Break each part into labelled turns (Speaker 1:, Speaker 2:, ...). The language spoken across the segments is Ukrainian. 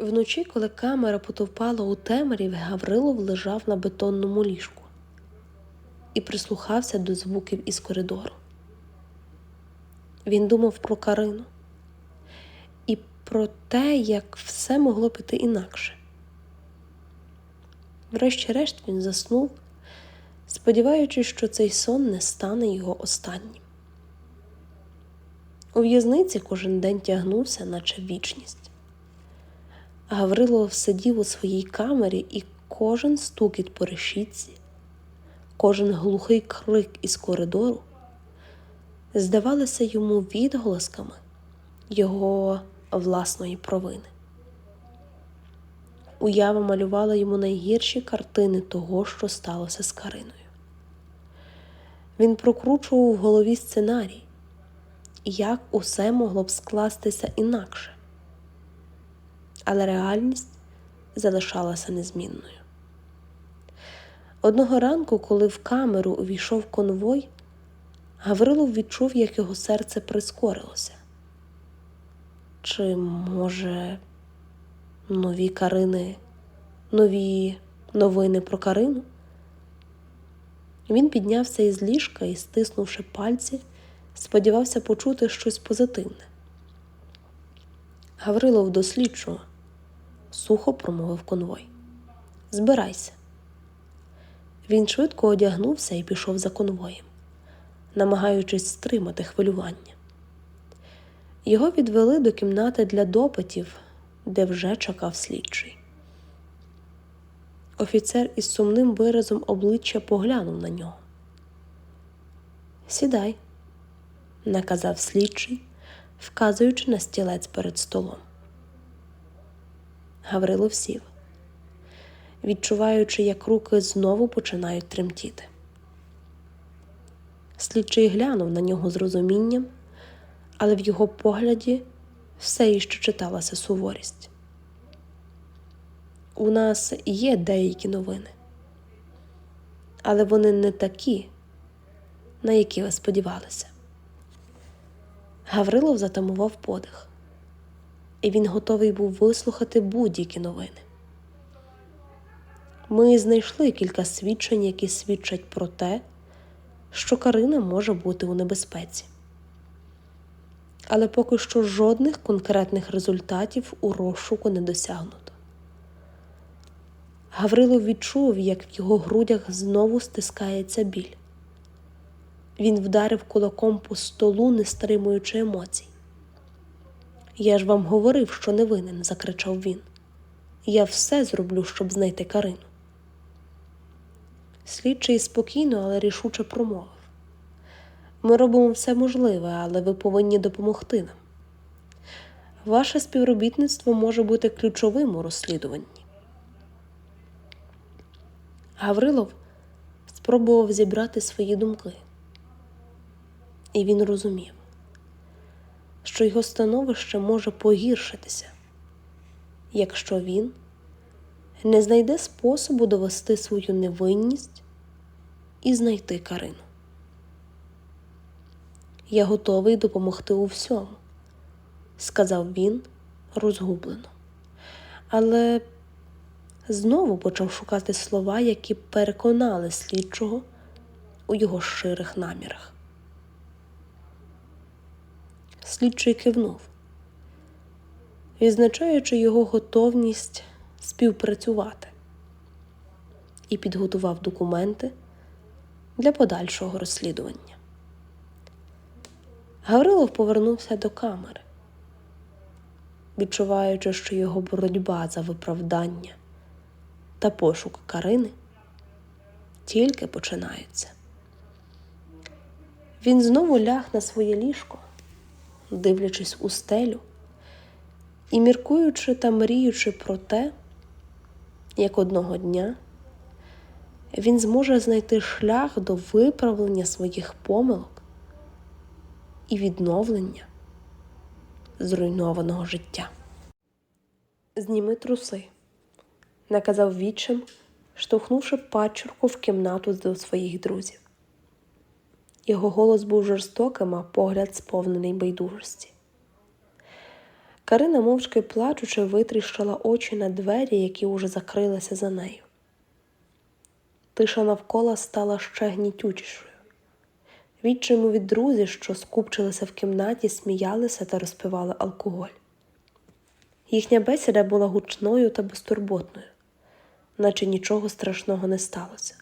Speaker 1: Вночі, коли камера потовпала у темряві, Гаврилов лежав на бетонному ліжку і прислухався до звуків із коридору. Він думав про Карину і про те, як все могло піти інакше. Врешті-решт він заснув, сподіваючись, що цей сон не стане його останнім. У в'язниці кожен день тягнувся, наче вічність. Гаврилов сидів у своїй камері, і кожен стукіт по решітці, кожен глухий крик із коридору здавалися йому відголосками його власної провини. Уява малювала йому найгірші картини того, що сталося з Кариною. Він прокручував в голові сценарій, як усе могло б скластися інакше але реальність залишалася незмінною. Одного ранку, коли в камеру увійшов конвой, Гаврилов відчув, як його серце прискорилося. Чи, може, нові Карини, нові новини про Карину? Він піднявся із ліжка і, стиснувши пальці, сподівався почути щось позитивне. Гаврилов до слідчого, сухо промовив конвой. Збирайся. Він швидко одягнувся і пішов за конвоєм, намагаючись стримати хвилювання. Його відвели до кімнати для допитів, де вже чекав слідчий. Офіцер із сумним виразом обличчя поглянув на нього. Сідай, наказав слідчий вказуючи на стілець перед столом. Гаврилов сів, відчуваючи, як руки знову починають тремтіти. Слідчий глянув на нього з розумінням, але в його погляді все іще читалася суворість. У нас є деякі новини, але вони не такі, на які ви сподівалися. Гаврилов затамував подих, і він готовий був вислухати будь-які новини. Ми знайшли кілька свідчень, які свідчать про те, що Карина може бути у небезпеці. Але поки що жодних конкретних результатів у розшуку не досягнуто. Гаврилов відчув, як в його грудях знову стискається біль. Він вдарив кулаком по столу, не стримуючи емоцій. Я ж вам говорив, що не винен, закричав він. Я все зроблю, щоб знайти Карину. Слідчий спокійно, але рішуче промовив. Ми робимо все можливе, але ви повинні допомогти нам. Ваше співробітництво може бути ключовим у розслідуванні. Гаврилов спробував зібрати свої думки і він розумів, що його становище може погіршитися, якщо він не знайде способу довести свою невинність і знайти Карину. Я готовий допомогти у всьому, сказав він розгублено, але знову почав шукати слова, які переконали слідчого у його щирих намірах. Слідчий кивнув, відзначаючи його готовність співпрацювати, і підготував документи для подальшого розслідування. Гаврилов повернувся до камери, відчуваючи, що його боротьба за виправдання та пошук Карини тільки починаються. Він знову ляг на своє ліжко дивлячись у стелю і міркуючи та мріючи про те, як одного дня він зможе знайти шлях до виправлення своїх помилок і відновлення зруйнованого життя. Зніми труси, наказав відчим, штовхнувши пачерку в кімнату до своїх друзів. Його голос був жорстоким, а погляд сповнений байдужості. Карина, мовчки плачучи, витріщила очі на двері, які уже закрилися за нею. Тиша навколо стала ще гнітючішою. Відчимо від друзів, що скупчилися в кімнаті, сміялися та розпивали алкоголь. Їхня бесіда була гучною та безтурботною, наче нічого страшного не сталося.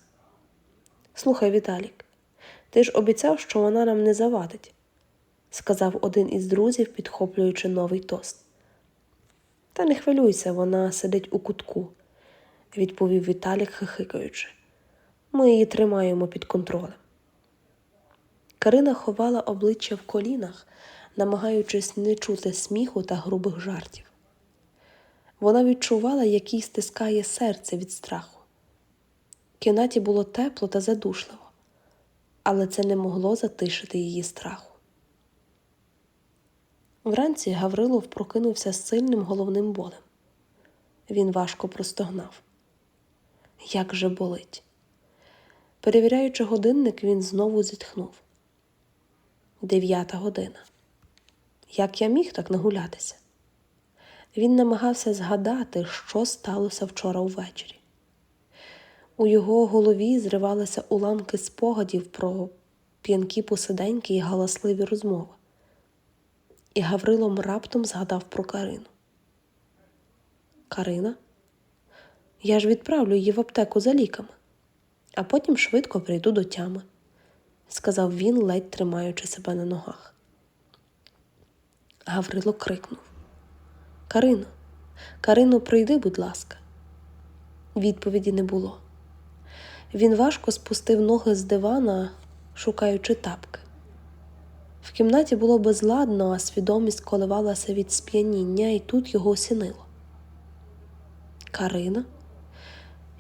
Speaker 1: Слухай, Віталік, ти ж обіцяв, що вона нам не завадить, сказав один із друзів, підхоплюючи новий тост. Та не хвилюйся, вона сидить у кутку, відповів Віталік, хихикаючи. Ми її тримаємо під контролем. Карина ховала обличчя в колінах, намагаючись не чути сміху та грубих жартів. Вона відчувала, як їй стискає серце від страху. В кімнаті було тепло та задушливо, але це не могло затишити її страху. Вранці Гаврилов прокинувся з сильним головним болем. Він важко простогнав. Як же болить. Перевіряючи годинник, він знову зітхнув. Дев'ята година. Як я міг так нагулятися? Він намагався згадати, що сталося вчора увечері. У його голові зривалися уламки спогадів про п'янкі посиденьки і галасливі розмови. І Гаврилом раптом згадав про Карину. Карина? Я ж відправлю її в аптеку за ліками, а потім швидко прийду до тями, сказав він, ледь тримаючи себе на ногах. Гаврило крикнув Карино, Карино, прийди, будь ласка. Відповіді не було. Він важко спустив ноги з дивана, шукаючи тапки. В кімнаті було безладно, а свідомість коливалася від сп'яніння, і тут його осінило. Карина?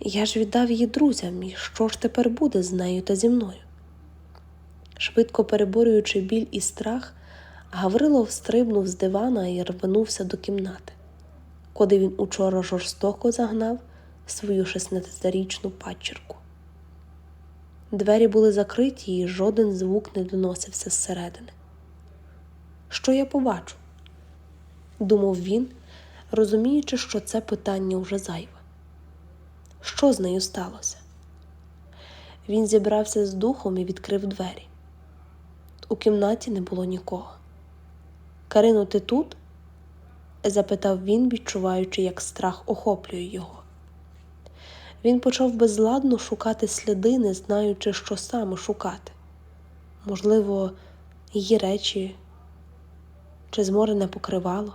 Speaker 1: Я ж віддав її друзям, і що ж тепер буде з нею та зі мною? Швидко переборюючи біль і страх, Гаврилов стрибнув з дивана і рванувся до кімнати, куди він учора жорстоко загнав свою 16-річну падчерку. Двері були закриті, і жоден звук не доносився зсередини. Що я побачу? думав він, розуміючи, що це питання вже зайве. Що з нею сталося? Він зібрався з духом і відкрив двері. У кімнаті не було нікого. Карино, ти тут? запитав він, відчуваючи, як страх охоплює його. Він почав безладно шукати сліди, не знаючи, що саме шукати. Можливо, її речі чи зморене покривало.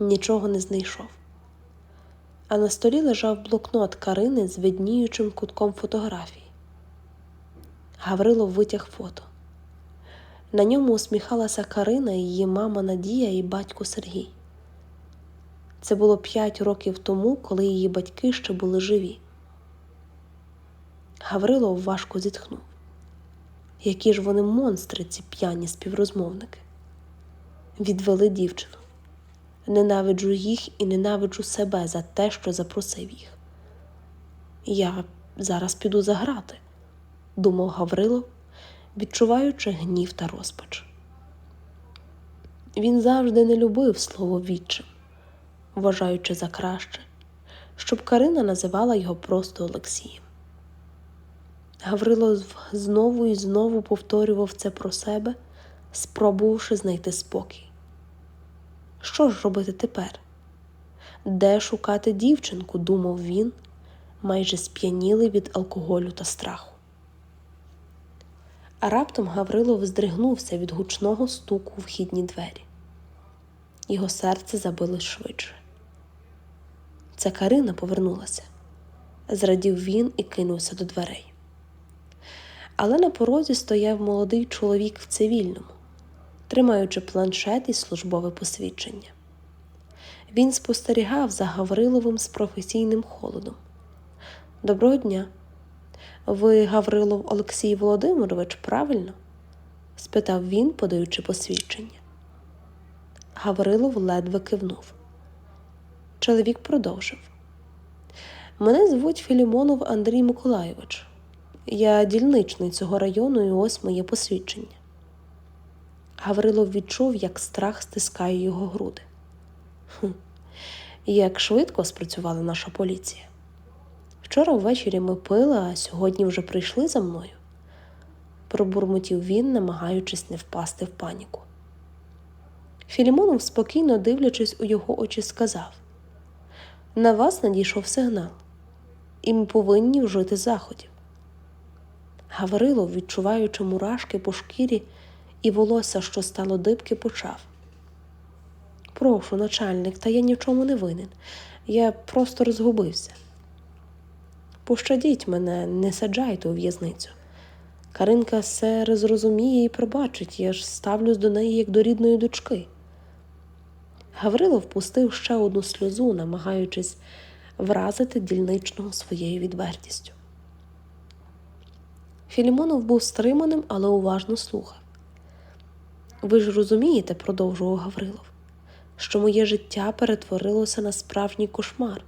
Speaker 1: Нічого не знайшов. А на столі лежав блокнот Карини з видніючим кутком фотографії. Гаврилов витяг фото. На ньому усміхалася Карина, її мама Надія і батько Сергій. Це було п'ять років тому, коли її батьки ще були живі. Гаврилов важко зітхнув. Які ж вони монстри, ці п'яні співрозмовники. Відвели дівчину. Ненавиджу їх і ненавиджу себе за те, що запросив їх. Я зараз піду заграти, думав Гаврилов, відчуваючи гнів та розпач. Він завжди не любив слово відчим вважаючи за краще, щоб Карина називала його просто Олексієм. Гаврило знову і знову повторював це про себе, спробувавши знайти спокій. Що ж робити тепер? Де шукати дівчинку, думав він, майже сп'янілий від алкоголю та страху. А раптом Гаврилов здригнувся від гучного стуку у вхідні двері. Його серце забилось швидше. Це Карина повернулася, зрадів він і кинувся до дверей. Але на порозі стояв молодий чоловік в цивільному, тримаючи планшет і службове посвідчення. Він спостерігав за Гавриловим з професійним холодом. Доброго дня. Ви Гаврилов Олексій Володимирович, правильно? спитав він, подаючи посвідчення. Гаврилов ледве кивнув. Чоловік продовжив. Мене звуть Філімонов Андрій Миколайович. Я дільничний цього району і ось моє посвідчення. Гаврилов відчув, як страх стискає його груди. Хм, як швидко спрацювала наша поліція. Вчора ввечері ми пили, а сьогодні вже прийшли за мною. Пробурмотів він, намагаючись не впасти в паніку. Філімонов, спокійно дивлячись у його очі, сказав: На вас надійшов сигнал, і ми повинні вжити заходів. Гаврилов, відчуваючи мурашки по шкірі і волосся, що стало дибки, почав. Прошу, начальник, та я нічому не винен. Я просто розгубився. Пощадіть мене, не саджайте у в'язницю. Каринка все зрозуміє і пробачить, я ж ставлюсь до неї як до рідної дочки. Гаврило впустив ще одну сльозу, намагаючись вразити дільничного своєю відвертістю. Філімонов був стриманим, але уважно слухав. Ви ж розумієте, продовжував Гаврилов, що моє життя перетворилося на справжній кошмар.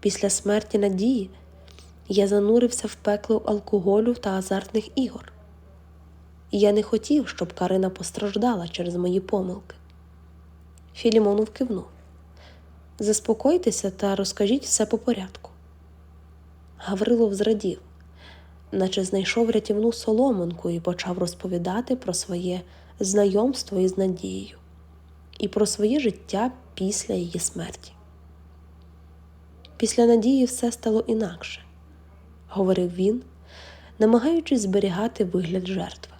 Speaker 1: Після смерті Надії я занурився в пекло алкоголю та азартних ігор. Я не хотів, щоб Карина постраждала через мої помилки. Філімонов кивнув. Заспокойтеся та розкажіть все по порядку. Гаврилов зрадів, наче знайшов рятівну соломинку і почав розповідати про своє знайомство із Надією і про своє життя після її смерті. Після надії все стало інакше, говорив він, намагаючись зберігати вигляд жертви.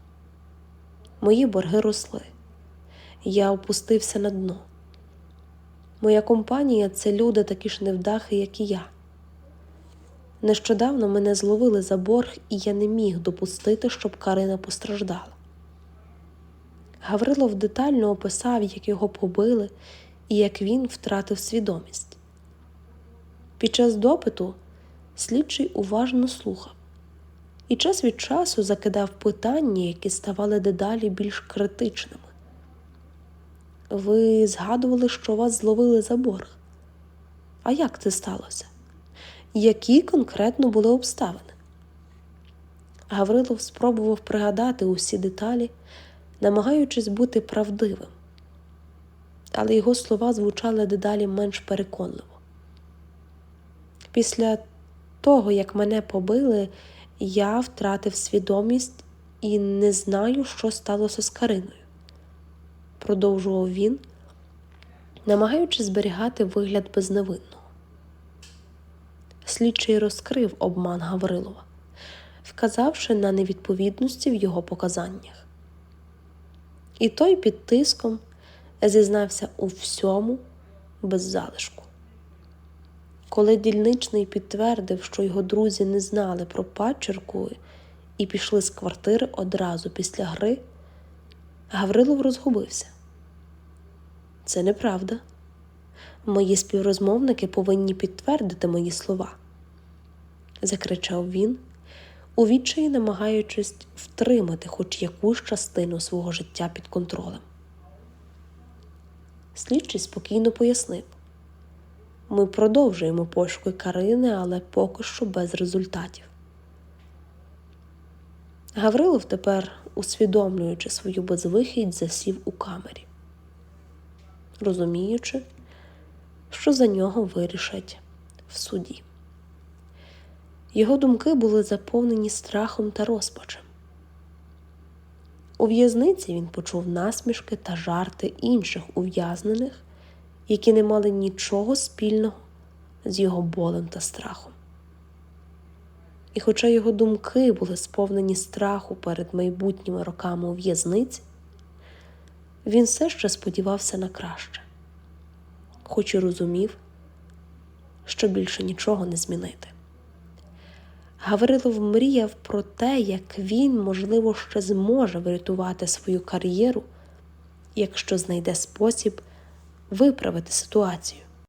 Speaker 1: Мої борги росли, я опустився на дно. Моя компанія це люди такі ж невдахи, як і я. Нещодавно мене зловили за борг, і я не міг допустити, щоб Карина постраждала. Гаврилов детально описав, як його побили і як він втратив свідомість. Під час допиту слідчий уважно слухав і час від часу закидав питання, які ставали дедалі більш критичними. Ви згадували, що вас зловили за борг. А як це сталося? Які конкретно були обставини? Гаврилов спробував пригадати усі деталі, намагаючись бути правдивим, але його слова звучали дедалі менш переконливо. Після того, як мене побили, я втратив свідомість і не знаю, що сталося з Кариною, продовжував він, намагаючись зберігати вигляд безневинного. Слідчий розкрив обман Гаврилова, вказавши на невідповідності в його показаннях. І той під тиском зізнався у всьому без залишку. Коли дільничний підтвердив, що його друзі не знали про падчерку і пішли з квартири одразу після гри, Гаврилов розгубився. Це неправда. Мої співрозмовники повинні підтвердити мої слова, закричав він, у відчаї намагаючись втримати хоч якусь частину свого життя під контролем. Слідчий спокійно пояснив. Ми продовжуємо пошуки Карини, але поки що без результатів. Гаврилов тепер, усвідомлюючи свою безвихідь, засів у камері, розуміючи, що за нього вирішать в суді. Його думки були заповнені страхом та розпачем. У в'язниці він почув насмішки та жарти інших ув'язнених які не мали нічого спільного з його болем та страхом. І хоча його думки були сповнені страху перед майбутніми роками у в'язниці, він все ще сподівався на краще, хоч і розумів, що більше нічого не змінити. Гаврилов мріяв про те, як він, можливо, ще зможе врятувати свою кар'єру, якщо знайде спосіб виправити ситуацію.